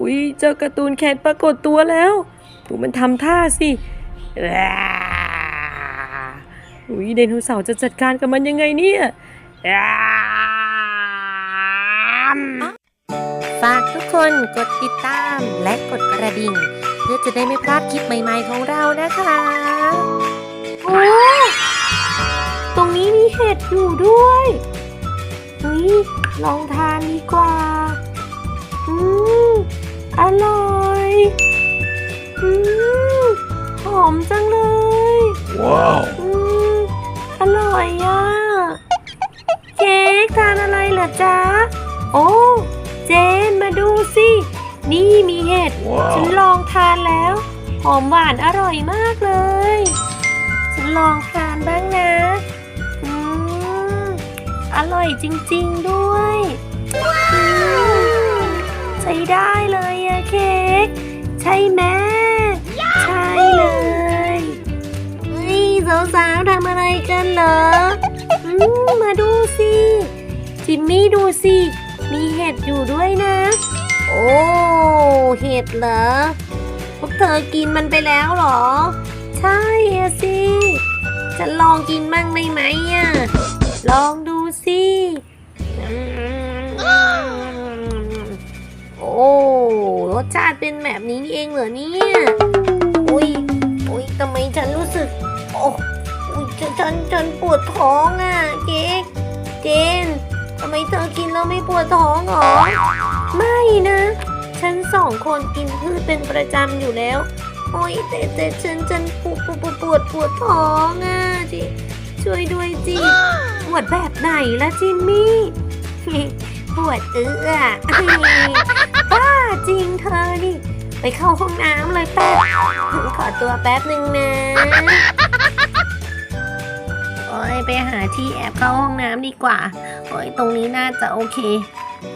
อุ้ยเจ้าการ์ตูนแคทปรากฏตัวแล้วดูมันทำท่าสิอ่าอุ้ยไดโนเสาร์จะจัดการกับมันยังไงเนี่ยอ่าฝากทุกคนกดติดตามและกดกระดิ่ง เพื่อจะได้ไม่พลาดคลิปใหม่ๆของเรานะคะโอ้ตรงนี้มีเห็ดอยู่ด้วยอุ้ยลองทานดีกว่า อืม อร่อยอืมหอมจังเลย Wow. อืมอร่อยอะเค้กทานอะไรเหรอจ๊ะ โอ้ เจนมาดูสิ นี่มีเห็ดฉัน Wow. ลองทานแล้ว หอมหวานอร่อยมากเลย ฉันลองทานบ้างนะ อืม อร่อยจริงๆด้วย อืมใช้ได้เลยอะเค้กใช่ไหมใช่เลยเฮ้ยสาวๆทำอะไรกันเหรออืมมาดูสิจิมมี่ดูสิมีเห็ดอยู่ด้วยนะ โอ้เห็ดเหรอพวกเธอกินมันไปแล้วเหรอ ใช่อะสิจะลองกินบ้างได้ไหมอะลองดูสิ สชาติเป็นแบบนี้เองเหรอเนี่ย อุ้ยอุ้ยทำไมฉันรู้สึก โอ้อุ้ยฉันฉันฉันปวดท้องอะเก๊กเจนทำไมเธอกินแล้วไม่ปวดท้องหรอ ไม่นะ ฉันสองคนกินพืชเป็นประจำอยู่แล้ว โอ้ยแต่แต่ฉันฉันปวดปวดปวดปวดปวดท้องอะจิช่วยด้วยจิปวดแบบไหนละจิมมี่ปวดเอื้อ บ้าจริงเธอนี่ ไปเข้าห้องน้ำเลยแป๊บขอตัวแป๊บหนึ่งนะ โอ้ยไปหาที่แอบเข้าห้องน้ำดีกว่า โอ้ยตรงนี้น่าจะโอเค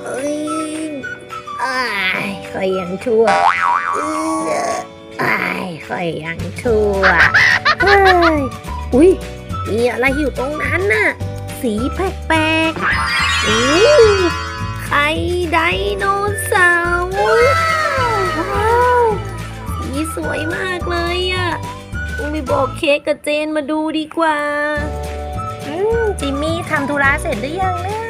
เอ้ยอ้ายคอยยังชั่วเอื้ออ้ายคอยยังชั่วเฮ้ยอุ้ยมีอะไรอยู่ตรงนั้นน่ะ สีแปลกๆอู้ ไข่ไดโนเสาร์ว้าวสีสวยมากเลยอะต้องไปบอกเค้กกับเจนมาดูดีกว่าอืมจิมมี่ทำธุระเสร็จหรือยังนะ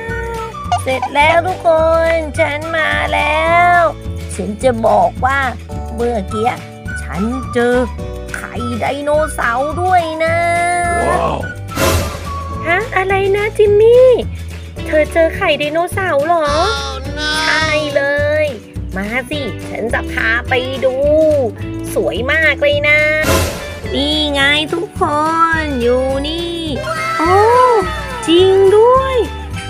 เสร็จแล้วทุกคน ฉันมาแล้ว ฉันจะบอกว่าเมื่อกี้ฉันเจอไข่ไดโนเสาร์ด้วยนะ Wow. ฮะ อะไรนะจิมมี่เธอเจอไข่ไดโนเสาร์เหรอใช่เลย มาสิ ฉันจะพาไปดู สวยมากเลยนะ นี่ไงทุกคนอยู่นี่ โอ้ จริงด้วย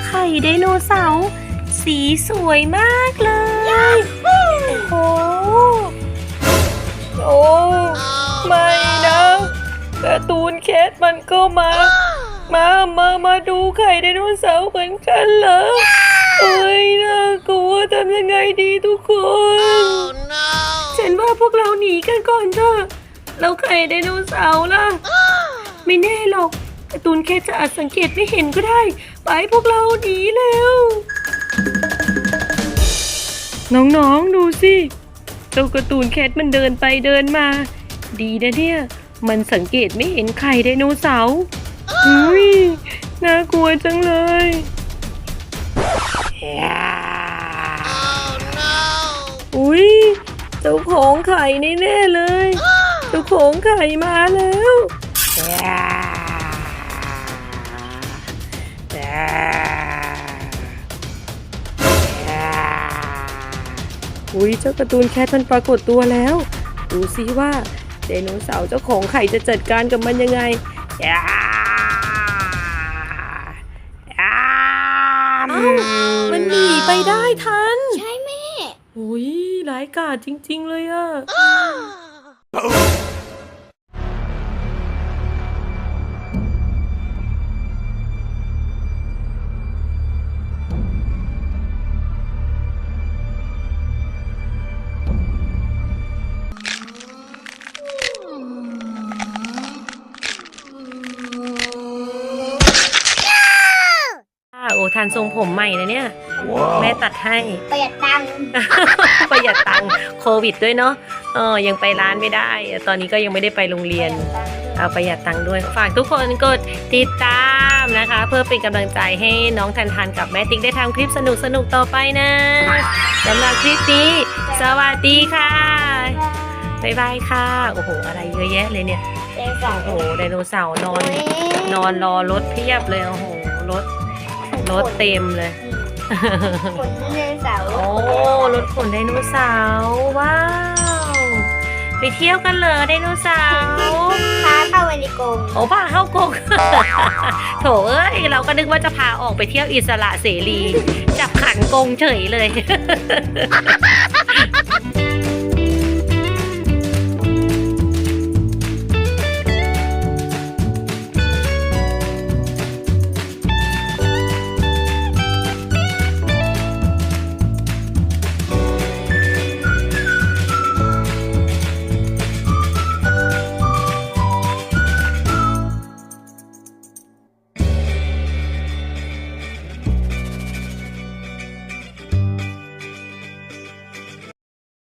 ไข่ไดโนเสาร์สีสวยมากเลย โอ้โหโอ้ไม่นะการ์ตูนแคทมันก็มา มามามาดูไข่ไดโนเสาร์เหมือนกันเหรอเอ้ยน่ากลัวทำยังไงดีทุกคน ฉันว่าพวกเราหนีกันก่อนเถอะแล้วไข่ไดโนเสาร์ล่ะ ไม่แน่หรอกการ์ตูนแค่จะอาจสังเกตไม่เห็นก็ได้ ไปพวกเราหนีเร็ว น้องๆดูสิเจ้าการ์ตูนแคทมันเดินไปเดินมา ดีนะเนี่ย มันสังเกตไม่เห็นไข่ไดโนเสาร์ อุ้ยน่ากลัวจังเลยอุ้ยเจ้าของไข่แน่ๆเลยเจ้าของไข่มาแล้วอุ้ยเจ้าการ์ตูนแคทมันปรากฏตัวแล้ว ดูซิว่าไดโนเสาร์เจ้าของไข่จะจัดการกับมันยังไง มันหนีไปได้ทัน ใช่แม่ อุ้ยร้ายกาจจริง ๆ เลยอะ โอ้ทานทรงผมใหม่นะเนี่ย แม่ Wow. ตัดให้ ประหยัดตังค์ประหยัดตังค์โควิดด้วยเนาะเออยังไปร้านไม่ได้ ตอนนี้ก็ยังไม่ได้ไปโรงเรียน เอาประหยัดตังค์ด้วย ฝากทุกคนกดติดตามนะคะ เพื่อเป็นกำลังใจให้น้องทันทันกับแม่ติ๊กได้ทำคลิปสนุกสนุกๆต่อไปนะสำหรับคลิปนี้ สวัสดีค่ะบ๊ายบายค่ะ โอ้โห อะไรเยอะแยะเลยเนี่ยเป็นสองโอ้โหไดโนเสาร์นอน นอนรอรถเพียบเลย โอ้โห รถ รถเต็มเลยคนที่เล่นเสาโอ้รถขนไดโนเสาร์ว้าว ไปเที่ยวกันเลยไดโนเสาร์พาเข้าไปในกรงโอ้พาเข้ากรงโถเอ้ยเราก็นึกว่าจะพาออกไปเที่ยวอิสระเสรี จับขังกรงเฉยเลย